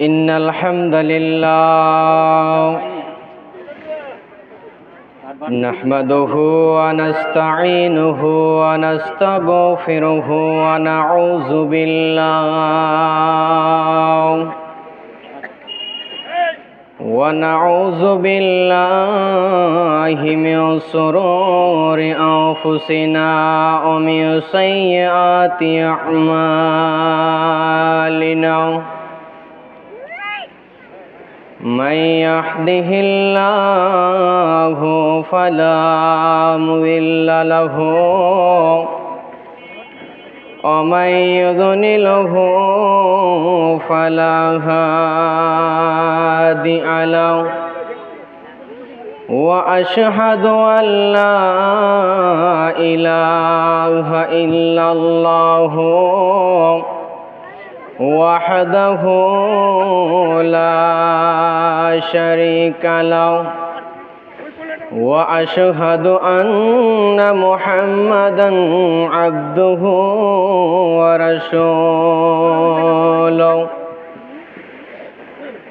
إن الحمد لله نحمده ونستعينه ونستغفره ونعوذ بالله ونعوذ بالله من شرور أنفسنا ومن سيئات أعمالنا من يهده الله فلا مضل له ومن يضلله فلا هادي له وأشهد أن لا إله إلا الله. وحده لا شريك له واشهد ان محمدا عبده ورسوله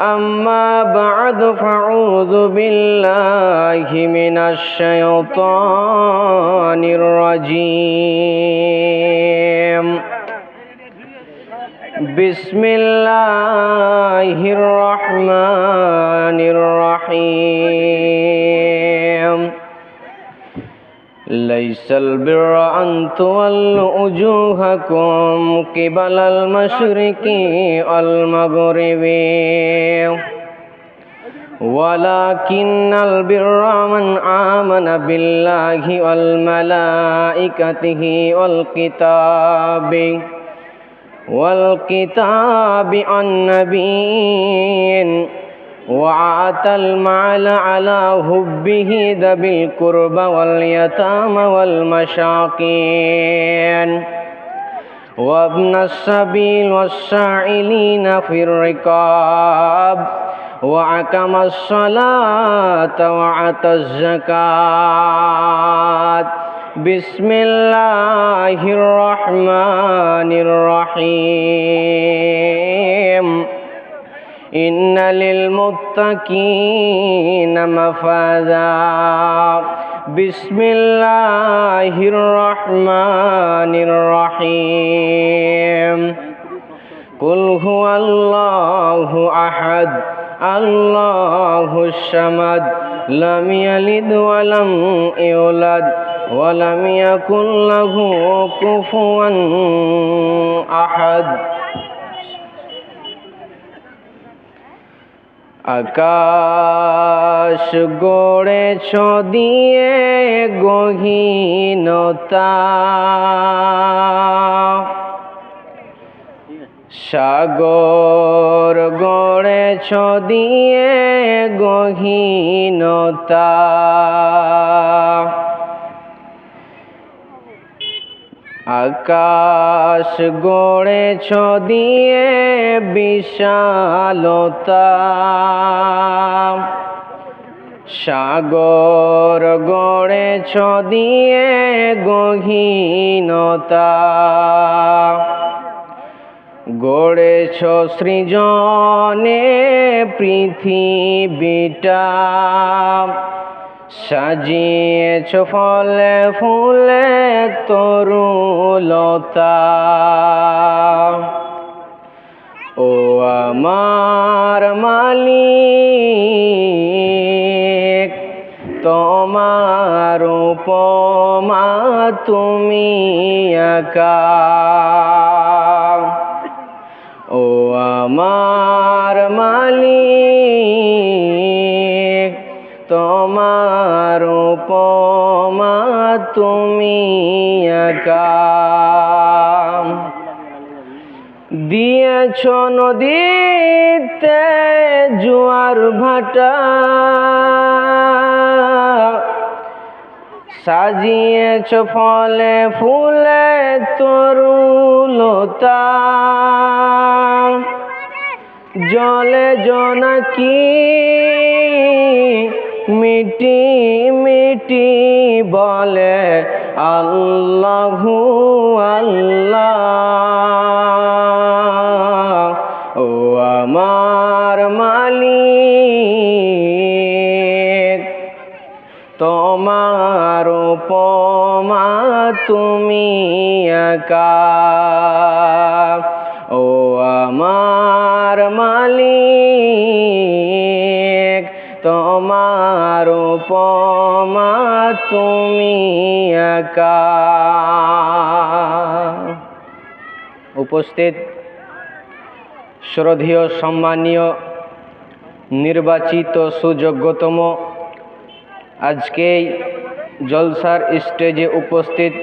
اما بعد فاعوذ بالله من الشيطان الرجيم بسم الله الرحمن الرحيم ليس البر أن تولوا وجوهكم قبل المشرق والمغرب ولكن البر من آمن بالله والملائكته والكتاب والكتاب النبي وعات المال على حبه ذوي القربى واليتامى والمشاقين وابن السبيل والسائلين في الرقاب وأقام الصلاة وأتى الزكاة بسم الله الرحمن الرحيم إن للمتقين مفازا بسم الله الرحمن الرحيم قل هو الله أحد الله الصمد لم يلد ولم يولد ولم يكن له كفوا أحد আকাশ গড়েছ দিয়ে গহীনতা সাগর গড়েছ দিয়ে গহীনতা আকাশ গড়েছ দিয়ে বিশালতা। সাগর গড়েছ দিয়ে গহীনতা। গড়েছ সৃজনে পৃথিবীটা। সাজিয়েছ ফলে ফুলে তরুলতা। ও আমার মালিক তোমার উপমা তুমি একা। তুমি একা দিয়েছ নদীতে জোয়ার ভাটা। সাজিয়েছ ফলে ফুলে তরুলতা। জলে জনাকি মিটি মিটি বলে, আল্লাহু আল্লাহ, ও আমার মালিক। তোমার উপমা তুমি একা, ও আমার মালিক। তোমার উপমা তুমি একা। উপস্থিত শ্রদ্ধীয় সম্মানীয় নির্বাচিত সুযোগ্যতম আজকেই জলসার স্টেজে উপস্থিত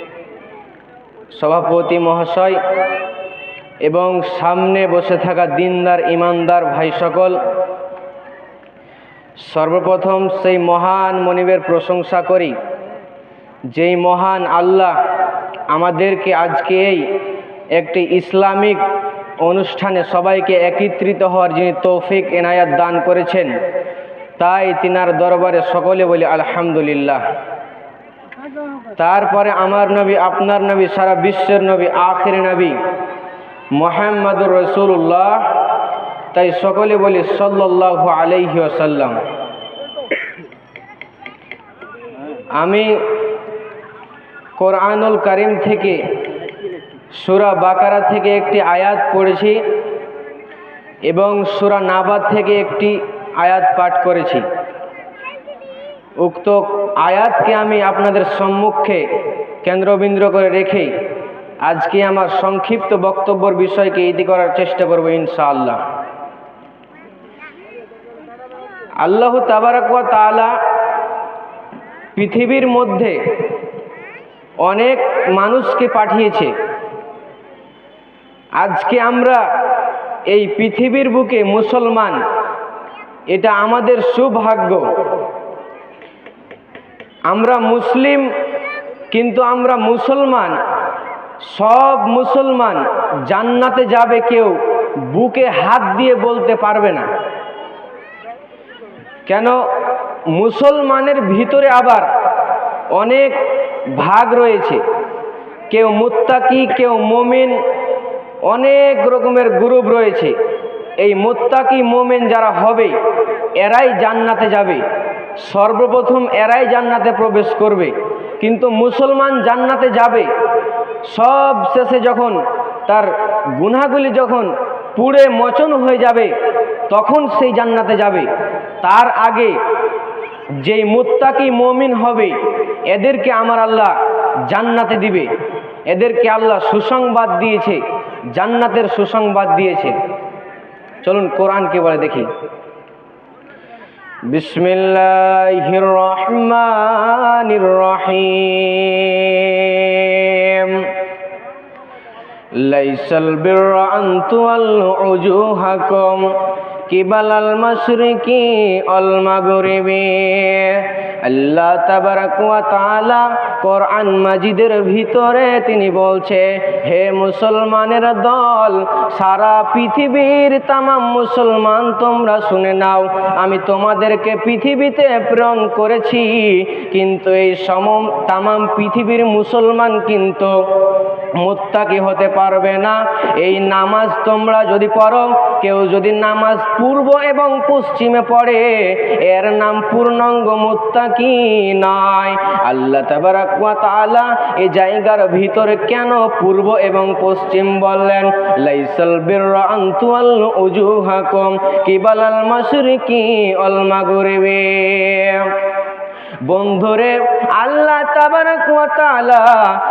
সভাপতি মহাশয় এবং সামনে বসে থাকা দিনদার, ইমানদার ভাই সকল। সর্বপ্রথম সেই মহান মনিবের প্রশংসা করি। যেই মহান আল্লাহ আমাদেরকে আজকে এই একটি ইসলামিক অনুষ্ঠানে সবাইকে একত্রিত হওয়ার যিনি তৌফিক, এনায়াত দান করেছেন, তাই তিনার দরবারে সকলে বলি আলহামদুলিল্লাহ। তারপরে আমার নবী, আপনার নবী, সারা বিশ্বের নবী, আখির নবী মোহাম্মদুর রসুল্লাহ তাই সকলে বলি সাল্লাহ আলাইহি আসাল্লাম আমি কোরআনুল করিম থেকে, সুরা বাকারা থেকে একটি আয়াত পড়েছি এবং সুরা নাবাদ থেকে একটি আয়াত পাঠ করেছি। উক্ত আয়াতকে আমি আপনাদের সম্মুখে কেন্দ্রবিন্দু করে রেখে আজকে আমার সংক্ষিপ্ত বক্তব্যর বিষয়কে ইতি করার চেষ্টা করব ইনশাআল্লাহ। আল্লাহ তাবারাক ওয়া তাআলা পৃথিবীর মধ্যে অনেক মানুষকে পাঠিয়েছে। আজকে আমরা এই পৃথিবীর বুকে মুসলমান, এটা আমাদের সৌভাগ্য। আমরা মুসলিম, কিন্তু আমরা মুসলমান। সব মুসলমান জান্নাতে যাবে কেউ বুকে হাত দিয়ে বলতে পারবে না। কেন? মুসলমানের ভিতরে আবার অনেক ভাগ রয়েছে। কেউ মুত্তাকি, কেউ মমিন, অনেক রকমের গ্রুপ রয়েছে। এই মোত্তাকি, মোমেন যারা হবে, এরাই জান্নাতে যাবে। সর্বপ্রথম এরাই জান্নাতে প্রবেশ করবে। কিন্তু মুসলমান জান্নাতে যাবে, সব শেষে যখন তার গুনাগুলি যখন পুড়ে মচন হয়ে যাবে, তখন সেই জান্নাতে যাবে। তার আগে যেই মুত্তাকি মমিন হবে, এদেরকে আমার আল্লাহ জান্নাতে দিবে। এদেরকে আল্লাহ সুসংবাদ দিয়েছে, জান্নাতের সুসংবাদ দিয়েছে। চলুন কোরআনকে বলে দেখি। বিসমিল্লাহির রহমানির রহিম লাইসাল বিররা আন কিবালাল কি অল মাগরিবি। আল্লাহ তাবারাক ওয়া কোরআন মাজিদের ভিতরে তিনি বলছে, হে মুসলমানের দল, সারা পৃথিবীর তামাম মুসলমান তোমরা শুনে নাও, আমি তোমাদেরকে পৃথিবীতে প্রেরণ করেছি, কিন্তু এই সম, তামাম পৃথিবীর মুসলমান কিন্তু মুত্তাকি হতে পারবে না। এই নামাজ তোমরা যদি পড়ো, কেউ যদি নামাজ পূর্ব এবং পশ্চিমে পড়ে, এর নাম পূর্ণাঙ্গ মুত্তাকি নয়? আল্লাহ তাবারাক ওয়া তাআলা এই জায়গার ভিতরে কেন পূর্ব এবং পশ্চিম বললেন? লাইসাল বিররা আন তুওয়াল্লু উজুহাকুম কিবালাল মাশরিকি ওয়াল মাগরিবি। বন্ধুরে আল্লাহ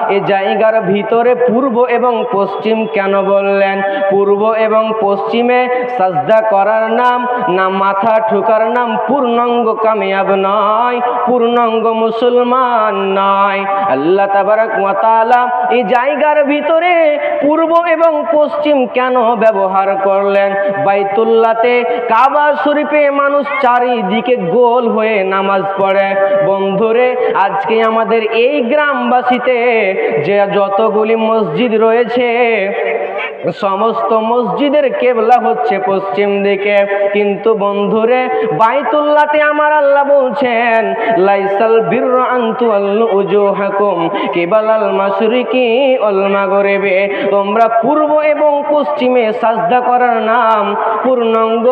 এই জায়গার ভিতরে পূর্ব এবং পশ্চিম কেন বললেন? পূর্ব এবং পশ্চিমে সাজদা করার নাম না মাথা ঠুকার নাম পূর্ণাঙ্গ কামিয়াব নয়, পূর্ণাঙ্গ মুসলমান নয়। আল্লাহ তাবারাক ওয়া তাআলা এই জায়গার ভিতরে পূর্ব এবং পশ্চিম কেন ব্যবহার করলেন? বাইতুল্লাতে কাবা শরীফে মানুষ চারিদিকে গোল হয়ে নামাজ পড়ে। বন্ধুরে, আজকে আমাদের এই গ্রামবাসীতে যে যতগুলি মসজিদ রয়েছে, সমস্ত মসজিদের কেবলা হচ্ছে পশ্চিম দিকে। কিন্তু বন্ধুরে, বাইতুল্লাতে আমার আল্লাহ বলছেন, লাইসাল বীর আন্তু উজুহাকুম কেবালাল মাশরিকি অল মাগরিবে। তোমরা পূর্ব এবং পশ্চিমে সাজদা করার নাম পূর্ণাঙ্গ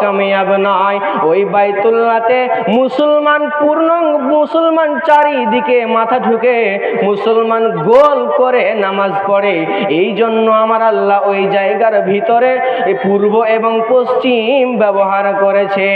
কামিয়াব নয় ওই বাইতুল্লাতে মুসলমান পূর্ণ মুসলমান চারিদিকে মাথা ঢুকে মুসলমান গোল করে নামাজ পড়ে। এই জন্য আমার আল্লাহ ওই জায়গার ভিতরে পূর্ব এবং পশ্চিম ব্যবহার করেছে।